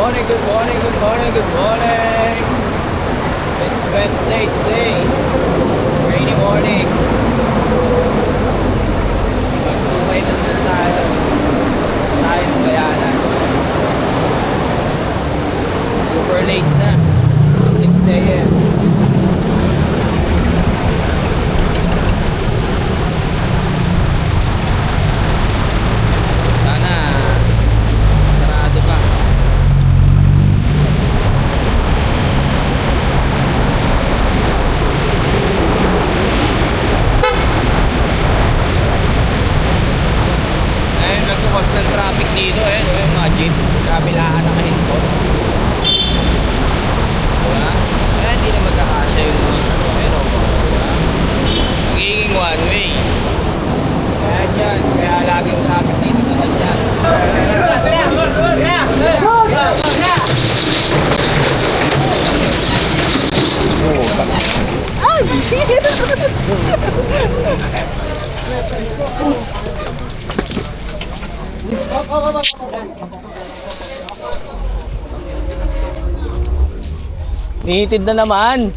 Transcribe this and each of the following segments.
morning, good morning, good morning, good morning. It's Wednesday today. Rainy morning. Magtubay na naman tayo. Tayo ng bayanan. Super late na. 6 a.m. Nitid na naman.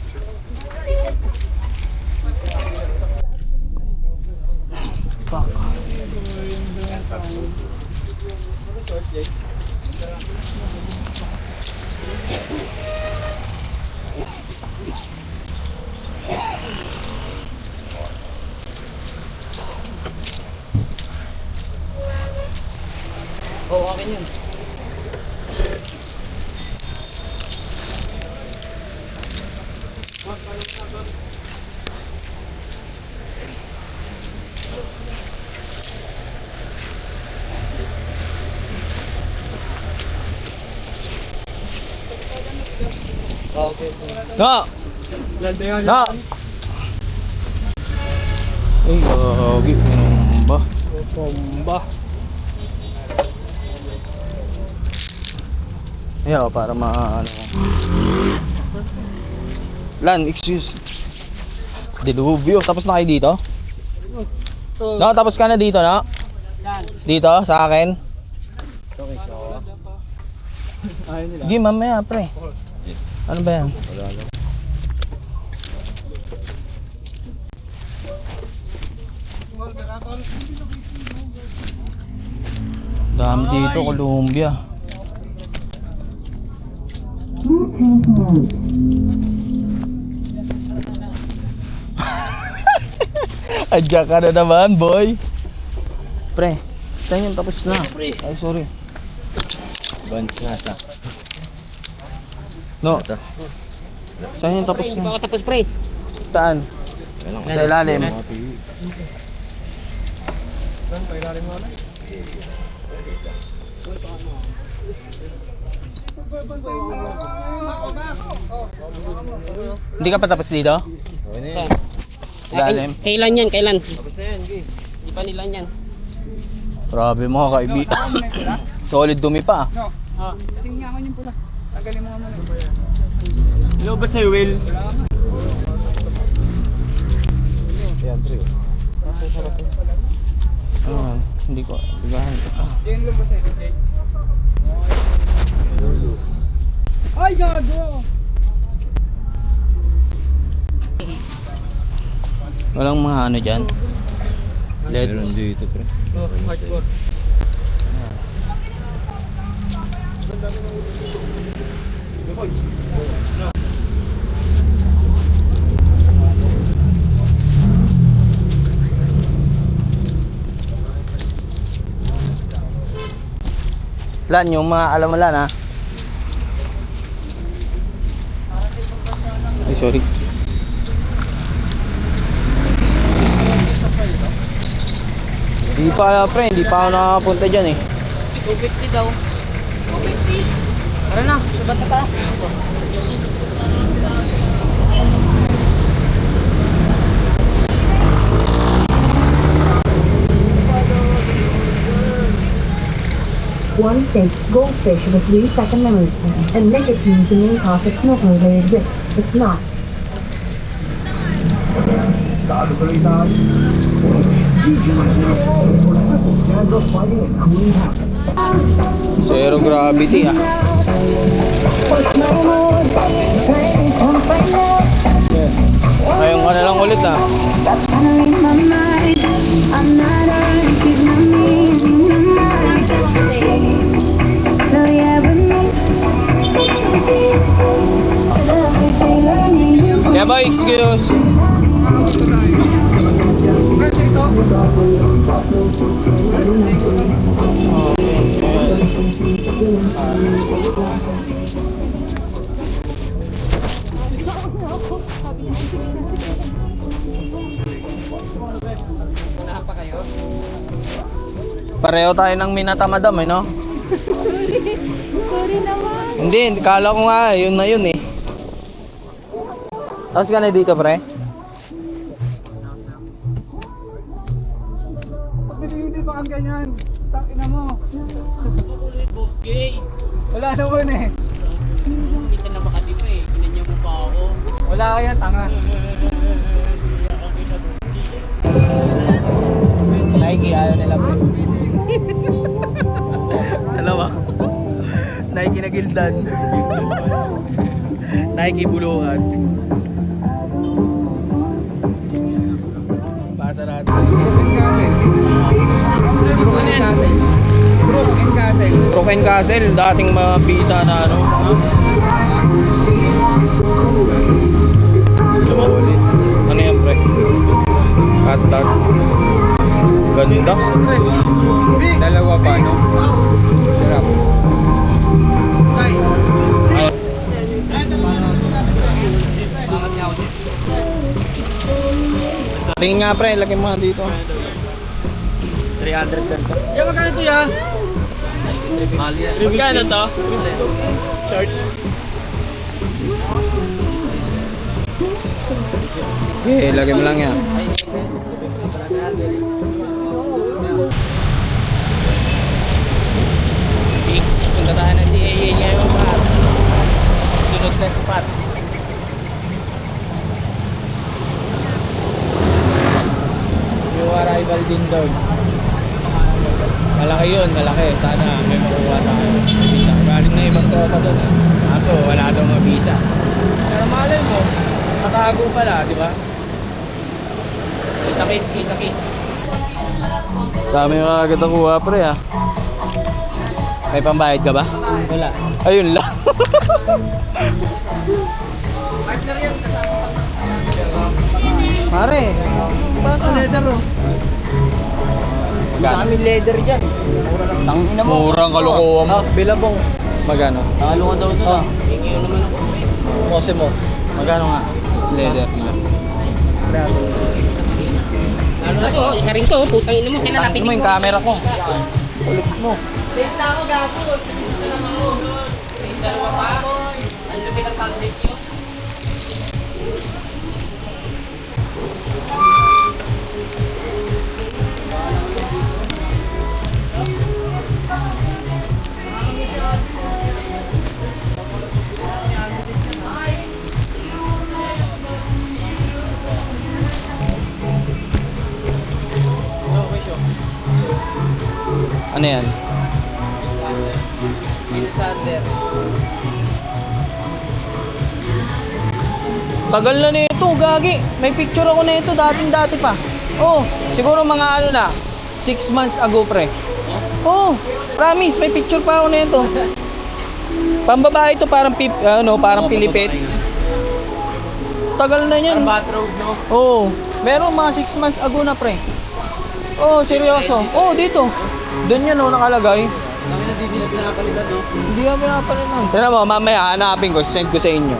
Oo, akin yun. No! No! Ay, gagi. Ganun ba? Bomba. Ayaw, para ma... Ano. Lan, excuse. Dilubyo. Tapos na kayo dito? No, tapos ka na dito, no? Dito, sa akin? Ayaw nila. Sige, mamaya, pre. Ano ba yan? Dami dito, Columbia. Adya ka na naman, boy. Pre, saan yung tapos na? Ay, sorry. Bunch na sa. No. Saan yung tapos na? Baka tapos pre. Saan? Sa ilalim. Hindi ka pa tapos dito? Ilalim. Kailan yan? Kailan? Tapos na yan, Hindi pa nila yan. Grabe mga kaibigan. Solid dumi pa. Ah. Hello ba sa'yo, Will? Ah, hindi ko. Bigahan. Ah. Ay, gago! Walang mga ano dyan. Let's. dito, pre. Oh, hardcore. Lan, yung mga alam mo lan ha. Ay, sorry. Hindi pa, pre, hindi pa ako nakapunta dyan eh. 250 daw. 250? Tara na, sabat na. One state goldfish with three second memory and nicotine to main cause of smoking related risk. It's not. Zero gravity ah. Ngayon ka na lang ulit ah. Kaya ba excuse? Pareho tayo ng minata madam eh, no? Sorry naman. Hindi, kala ko nga, yun na yun eh. Tapos ka na dito, pre? Hindi ba kang ganyan? Tangina mo. Wala naman eh. Kita na baka di pa eh. Kinanya mo pa ako. Wala ka yan, tanga. Gildan. Nike bulukan. Pasa natin. Broken Castle. Broken Castle. Broken Castle. Broken Castle, dating mga bisa na ano. Sumaulit. Ano yan, pre? Cut dot. Ganda. Dalawa Tingin nga pre, lagay mo nga dito. 300 per to. Yan magkano to ya? Magkano to? Short. Okay, lagay mo lang yan. Fix, punta tayo ng CAA ngayon pa. Sunod na spot. Arrival din doon. Malaki yun, malaki. Sana may makuha tayo. May visa. Galing na ibang tropa doon eh. Kaso wala daw mga visa. Pero malay mo, matago pala, di ba? Kita kits, kita kits. Dami yung agad nakuha pre ah. May pambayad ka ba? Wala. Ayun lang. Pare, basta leather oh. Magkano? Kami leather dyan. Tangina mo. Murang kalokohan mo. Ah, bilabong. Magkano? Talo ka daw doon ah. Mose mo. Magkano nga? Leather nila. Ano na to? Isa rin to. Putang ina mo. Kailan Ano mo yung camera ko? Ulit mo. Ano yan? Tagal na nito, gagi. May picture ako nito dating dati pa. Oh, siguro mga ano na, 6 months ago pre. Oh, promise, may picture pa ako nito. Pambabae ito parang pip, ano, parang pilipit. Tagal na yan. bathrobe, no? Oo. Meron mga 6 months ago na pre. Oh, seryoso. Oh, dito. Doon yan oh, nakalagay. Hindi ka pinapalitan. Tignan mo, mamaya hanapin ko, send ko sa inyo.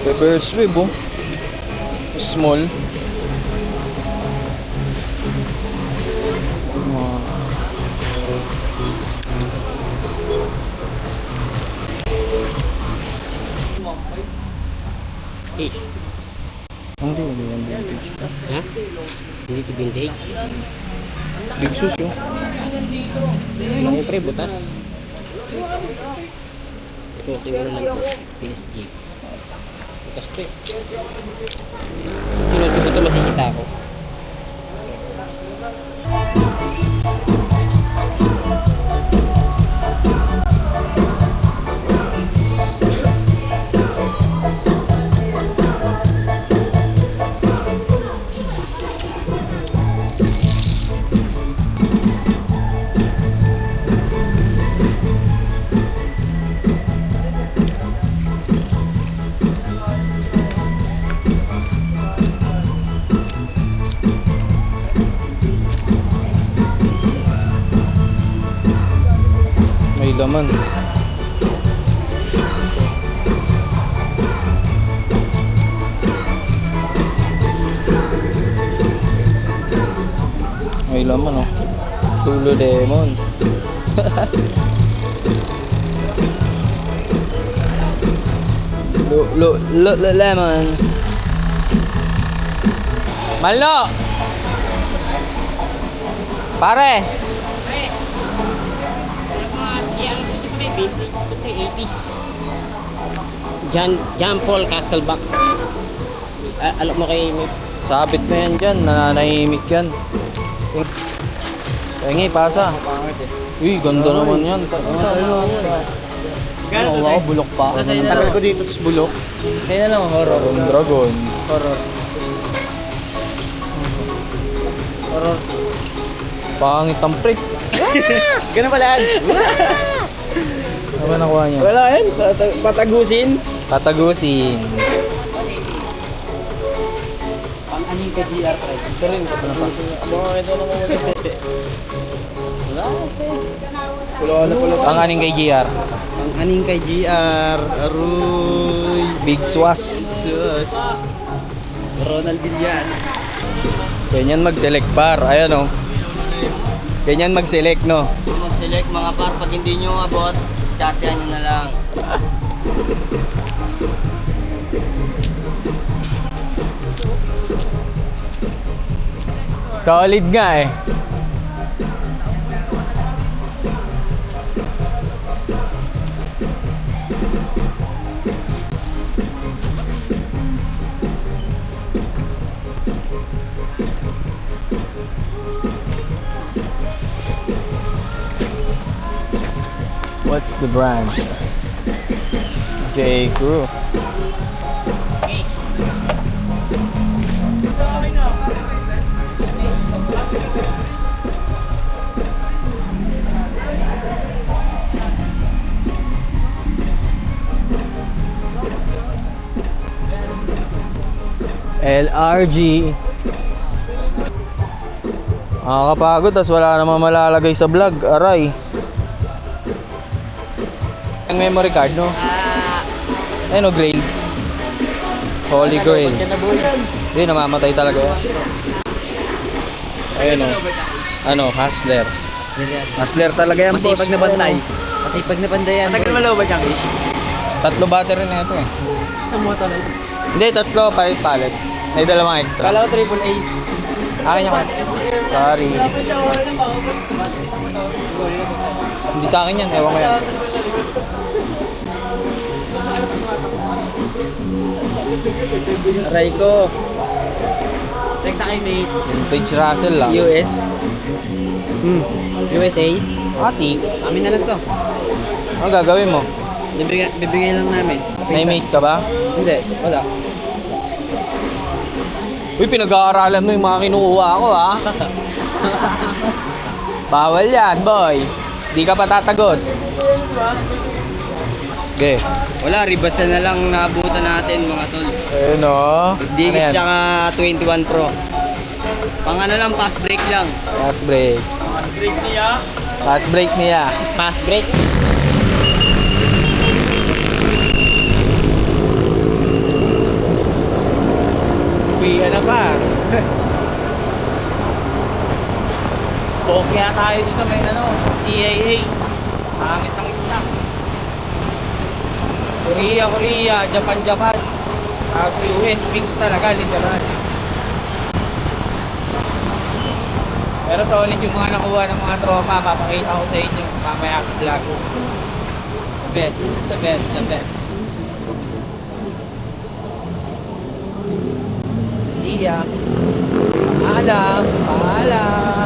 Pepper sweep oh. Small. Fish. Hindi, hindi yan vintage. Ha? Hindi to vintage. Big sus yun. Laki pre, butas. Ko na lang to. PSG. Butas pa eh. Ko ito makikita ko. May laman. May laman oh. Tulo lemon. lo, lo, lo, lo, lemon. Malo! Pare! John, John Paul Castleback. Ah, alam mo kay may Sabit mo yan dyan, nananahimik yan. Pengi, pasa. Uy, ganda naman yan. Ano, ako, bulok pa. Tagal ko dito sa bulok. Kaya na lang, horror. Dragon. Horror. Horror. Pangit ang prick. Ganun pala yan. Ano ba nakuha niya? Wala yan. Pata- Patagusin. Tatagusin. Pang aning ka GR type. Ito rin. Ano pa? Mga ito naman. Wala. Pulo na pulo. Ang aning kay GR. Pang aning kay GR. Aroy. Big Swas. Sus. Ronald Villas. Ganyan mag-select par. Ayan oh. Ganyan mag-select no. Mag-select mga par, pag hindi nyo abot, diskartehan nyo na lang. Solid nga eh. What's the brand? J. Crew. LRG. Nakakapagod, tas wala namang malalagay sa vlog. Aray. Ang memory card, no? Ah, Ayun, no, Grail. Holy Grail. Hindi, namamatay talaga yan. Ayun, no. Ano, Hustler. Hustler talaga yan, boss. Masipag na bantay. Masipag na bandayan. Tagal malaw ba dyan? Tatlo battery na ito eh. Ang moto na ito. Hindi, tatlo, palit palit. May dalawang extra. Kala ko triple A. Akin yung Sorry. Hindi sa akin yan, ewan ko yan. Aray ko. kayo mate. Vintage Russell lang. US. Hmm. USA. Ati, Amin na lang to. ano gagawin mo? Bibigay, bibigay lang namin. May mate ka ba? Hindi. Wala. Uy, pinag-aaralan mo yung mga kinukuha ko, ha? Bawal yan, boy. Di ka patatagos. Okay. Wala, ribas na lang naabutan natin mga tol. Ayun, o. Digis Ano tsaka 21 Pro. Pang ano lang, fast break lang. Fast break. Fast break niya? Fast break niya. Fast break? Uy, ano pa? Bokya tayo dito sa may ano, CAA. Pangit ang. Korea, Korea, Japan, Japan. Tapos uh, US, fix talaga, literal. Pero sa solid yung mga nakuha ng mga tropa, papakita ko sa inyo mamaya sa vlog ko. The best, the best, the best. See ya. Paalam, paalam.